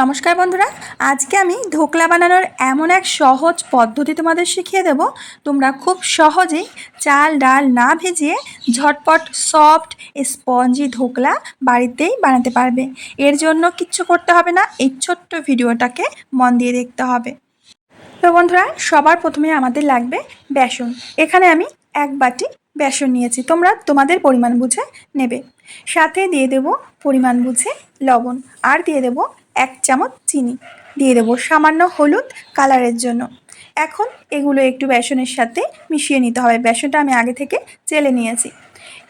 নমস্কার বন্ধুরা, আজকে আমি ধোকলা বানানোর এমন এক সহজ পদ্ধতি তোমাদের শিখিয়ে দেব। তোমরা খুব সহজেই চাল, ডাল না ভেজিয়ে ঝটপট সফট স্পঞ্জি ধোকলা বাড়িতেই বানাতে পারবে। এর জন্য কিচ্ছু করতে হবে না, এই ছোট্ট ভিডিওটাকে মন দিয়ে দেখতে হবে। তো বন্ধুরা, সবার প্রথমে আমাদের লাগবে বেসন। এখানে আমি এক বাটি বেসন নিয়েছি, তোমরা তোমাদের পরিমাণ বুঝে নেবে। সাথে দিয়ে দেব পরিমাণ বুঝে লবণ, আর দিয়ে দেব এক চামচ চিনি। দিয়ে দেবো সামান্য হলুদ কালারের জন্য। এখন এগুলো একটু বেসনের সাথে মিশিয়ে নিতে হবে। বেসনটা আমি আগে থেকে চেলে নিয়েছি।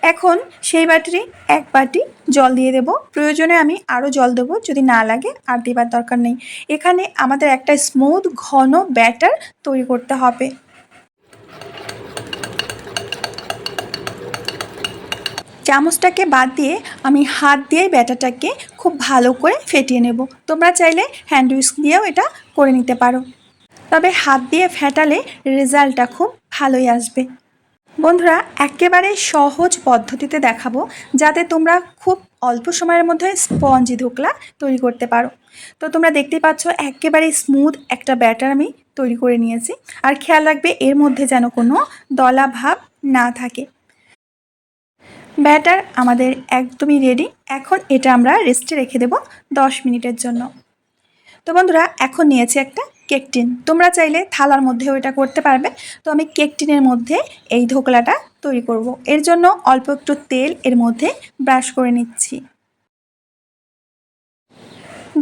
এখন সেই বাটিরই এক বাটি জল দিয়ে দেব। প্রয়োজনে আমি আরও জল দেবো, যদি না লাগে আর দেবার দরকার নেই। এখানে আমাদের একটা স্মুথ ঘন ব্যাটার তৈরি করতে হবে। চামচটাকে বাদ দিয়ে আমি হাত দিয়ে ব্যাটারটাকে খুব ভালো করে ফেটিয়ে নেব। তোমরা চাইলে হ্যান্ড উইস্ক দিয়েও এটা করে নিতে পারো। তবে হাত দিয়ে ফেটালে রেজাল্টটা খুব ভালোই আসবে। বন্ধুরা, একেবারে সহজ পদ্ধতিতে দেখাবো, যাতে তোমরা খুব অল্প সময়ের মধ্যে স্পঞ্জি ধোকলা তৈরি করতে পারো। তো তোমরা দেখতেই পাচ্ছ, একেবারে স্মুথ একটা ব্যাটার আমি তৈরি করে নিয়েছি। আর খেয়াল রাখবে, এর মধ্যে যেন কোনো দলা ভাব না থাকে। ব্যাটার, আমাদের একদমই রেডি এখন এটা আমরা রেস্টে রেখে দেব দশ মিনিটের জন্য। তো বন্ধুরা, এখন নিয়েছি একটা কেক টিন তোমরা চাইলে থালার মধ্যেও এটা করতে পারবে। তো আমি কেক টিনের মধ্যে এই ধোকলাটা তৈরি করব। এর জন্য অল্প একটু তেল এর মধ্যে ব্রাশ করে নিচ্ছি।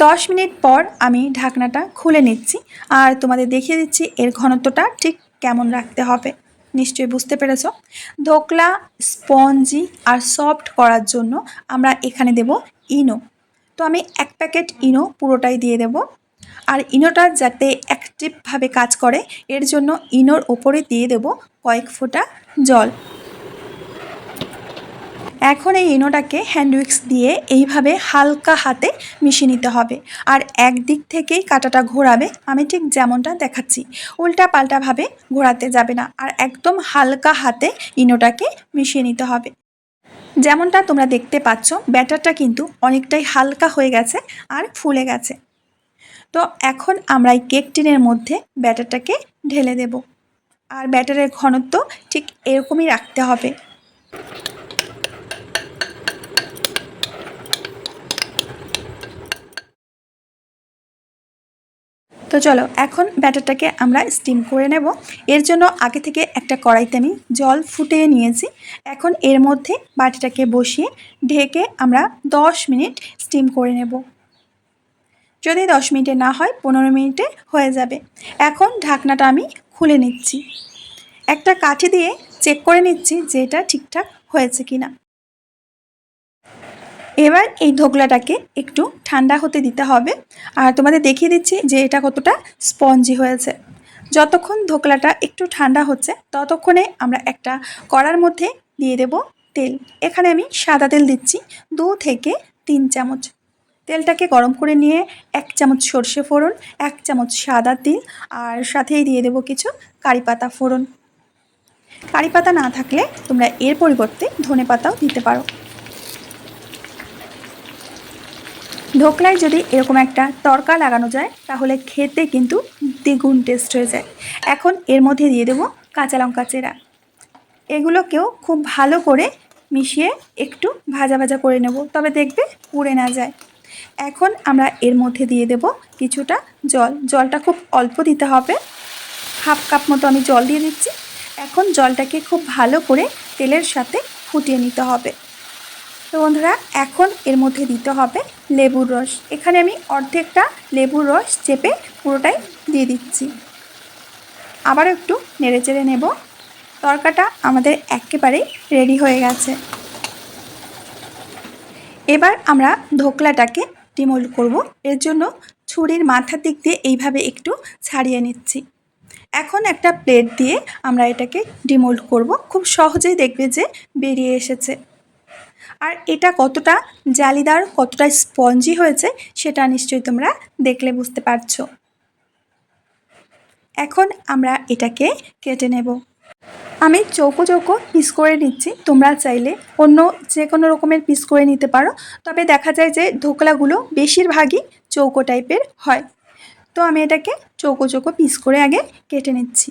দশ মিনিট পর আমি ঢাকনাটা খুলে নিচ্ছি। আর তোমাদের দেখিয়ে দিচ্ছি এর ঘনত্বটা ঠিক কেমন রাখতে হবে। নিশ্চয়ই বুঝতে পেরেছ। ধোকলা স্পঞ্জি আর সফট করার জন্য আমরা এখানে দেব ইনো। তো আমি এক প্যাকেট ইনো পুরোটাই দিয়ে দেব। আর ইনোটা যাতে অ্যাক্টিভভাবে কাজ করে, এর জন্য ইনোর ওপরে দিয়ে দেব কয়েক ফোঁটা জল। এখন এই ইনোটাকে হ্যান্ড উইক্স দিয়ে এইভাবে হালকা হাতে মিশিয়ে নিতে হবে। আর একদিক থেকেই কাঁটাটা ঘোরাবে, আমি ঠিক যেমনটা দেখাচ্ছি। উল্টা পাল্টাভাবে ঘোরাতে যাবে না আর একদম হালকা হাতে ইনোটাকে মিশিয়ে নিতে হবে। যেমনটা তোমরা দেখতে পাচ্ছ, ব্যাটারটা কিন্তু অনেকটাই হালকা হয়ে গেছে আর ফুলে গেছে। তো এখন আমরা এই কেক টিনের মধ্যে ব্যাটারটাকে ঢেলে দেব। আর ব্যাটারের ঘনত্ব ঠিক এরকমই রাখতে হবে। তো চলো, এখন ব্যাটারটাকে আমরা স্টিম করে নেব। এর জন্য আগে থেকে একটা কড়াইতে আমি জল ফুটিয়ে নিয়েছি। এখন এর মধ্যে বাটিটাকে বসিয়ে ঢেকে আমরা দশ মিনিট স্টিম করে নেব। যদি দশ মিনিটে না হয়, পনেরো মিনিটে হয়ে যাবে। এখন ঢাকনাটা আমি খুলে নিচ্ছি। একটা কাঠি দিয়ে চেক করে নিচ্ছি যে এটা ঠিকঠাক হয়েছে কিনা। এবার এই ধোকলাটাকে একটু ঠান্ডা হতে দিতে হবে। আর তোমাদের দেখিয়ে দিচ্ছি যে এটা কতটা স্পঞ্জি হয়েছে। যতক্ষণ ধোকলাটা একটু ঠান্ডা হচ্ছে, ততক্ষণে আমরা একটা কড়ার মধ্যে দিয়ে দেব তেল। এখানে আমি সাদা তেল দিচ্ছি দু থেকে তিন চামচ। তেলটাকে গরম করে নিয়ে এক চামচ সর্ষে ফোড়ন, এক চামচ সাদা তিল, আর সাথেই দিয়ে দেব কিছু কারি পাতা ফোড়ন। কারি পাতা না থাকলে তোমরা এর পরিবর্তে ধনে পাতাও দিতে পারো। ঢোকলায় যদি এরকম একটা তরকা লাগানো যায়, তাহলে খেতে কিন্তু দ্বিগুণ টেস্ট হয়ে যায়। এখন এর মধ্যে দিয়ে দেবো কাঁচা লঙ্কা চেরা। এগুলোকেও খুব ভালো করে মিশিয়ে একটু ভাজা ভাজা করে নেব, তবে দেখবে পুড়ে না যায়। এখন আমরা এর মধ্যে দিয়ে দেব কিছুটা জল। জলটা খুব অল্প দিতে হবে। হাফ কাপ মতো আমি জল দিয়ে দিচ্ছি। এখন জলটাকে খুব ভালো করে তেলের সাথে ফুটিয়ে নিতে হবে। তো বন্ধুরা, এখন এর মধ্যে দিতে হবে লেবুর রস। এখানে আমি অর্ধেকটা লেবুর রস চেপে পুরোটাই দিয়ে দিচ্ছি। আবার একটু নেড়ে চেড়ে নেব। তরকাটা আমাদের একেবারেই রেডি হয়ে গেছে। এবার আমরা ধোকলাটাকে ডিমোল্ড করব। এর জন্য ছুরির মাথার দিক দিয়ে এইভাবে একটু ছাড়িয়ে নিচ্ছি। এখন একটা প্লেট দিয়ে আমরা এটাকে ডিমোল্ড করব। খুব সহজেই দেখবে যে বেরিয়ে এসেছে। আর এটা কতটা জালিদার, কতটা স্পঞ্জি হয়েছে সেটা নিশ্চয়ই তোমরা দেখলে বুঝতে পারছ। এখন আমরা এটাকে কেটে নেব। আমি চৌকো চৌকো পিস করে নিচ্ছি। তোমরা চাইলে অন্য যে কোনো রকমের পিস করে নিতে পারো। তবে দেখা যায় যে ধোকলাগুলো বেশিরভাগই চৌকো টাইপের হয়। তো আমি এটাকে চৌকো চৌকো পিস করে আগে কেটে নিচ্ছি।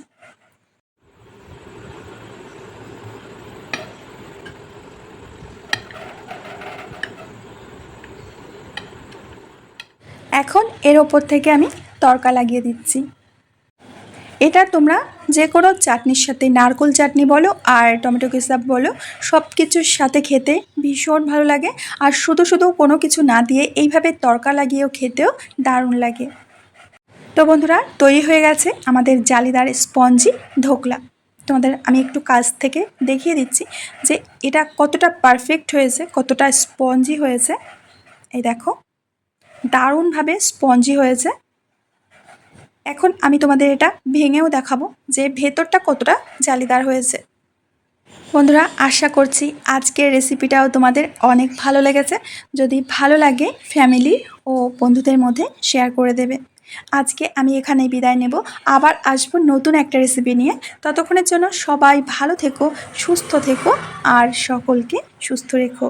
এখন এর ওপর থেকে আমি তড়কা লাগিয়ে দিচ্ছি। এটা তোমরা যে কোনো চাটনির সাথে, নারকোল চাটনি বলো আর টমেটো কেচাপ বলো সব কিছুর সাথে খেতে ভীষণ ভালো লাগে। আর শুধু শুধু কোনো কিছু না দিয়ে এইভাবে তরকা লাগিয়েও খেতেও দারুণ লাগে। তো বন্ধুরা, তৈরি হয়ে গেছে আমাদের জালিদার স্পঞ্জি ধোকলা তোমাদের আমি একটু কাছ থেকে দেখিয়ে দিচ্ছি যে এটা কতটা পারফেক্ট হয়েছে, কতটা স্পঞ্জি হয়েছে। এই দেখো। দারুণভাবে স্পঞ্জি হয়েছে। এখন আমি তোমাদের এটা ভেঙেও দেখাবো যে ভেতরটা কতটা জালিদার হয়েছে। বন্ধুরা, আশা করছি আজকের রেসিপিটাও তোমাদের অনেক ভালো লেগেছে। যদি ভালো লাগে ফ্যামিলি ও বন্ধুদের মধ্যে শেয়ার করে দেবে। আজকে আমি এখানেই বিদায় নেব। আবার আসব নতুন একটা রেসিপি নিয়ে। ততক্ষণের জন্য সবাই ভালো থেকো, সুস্থ থেকো, আর সকলকে সুস্থ রেখো।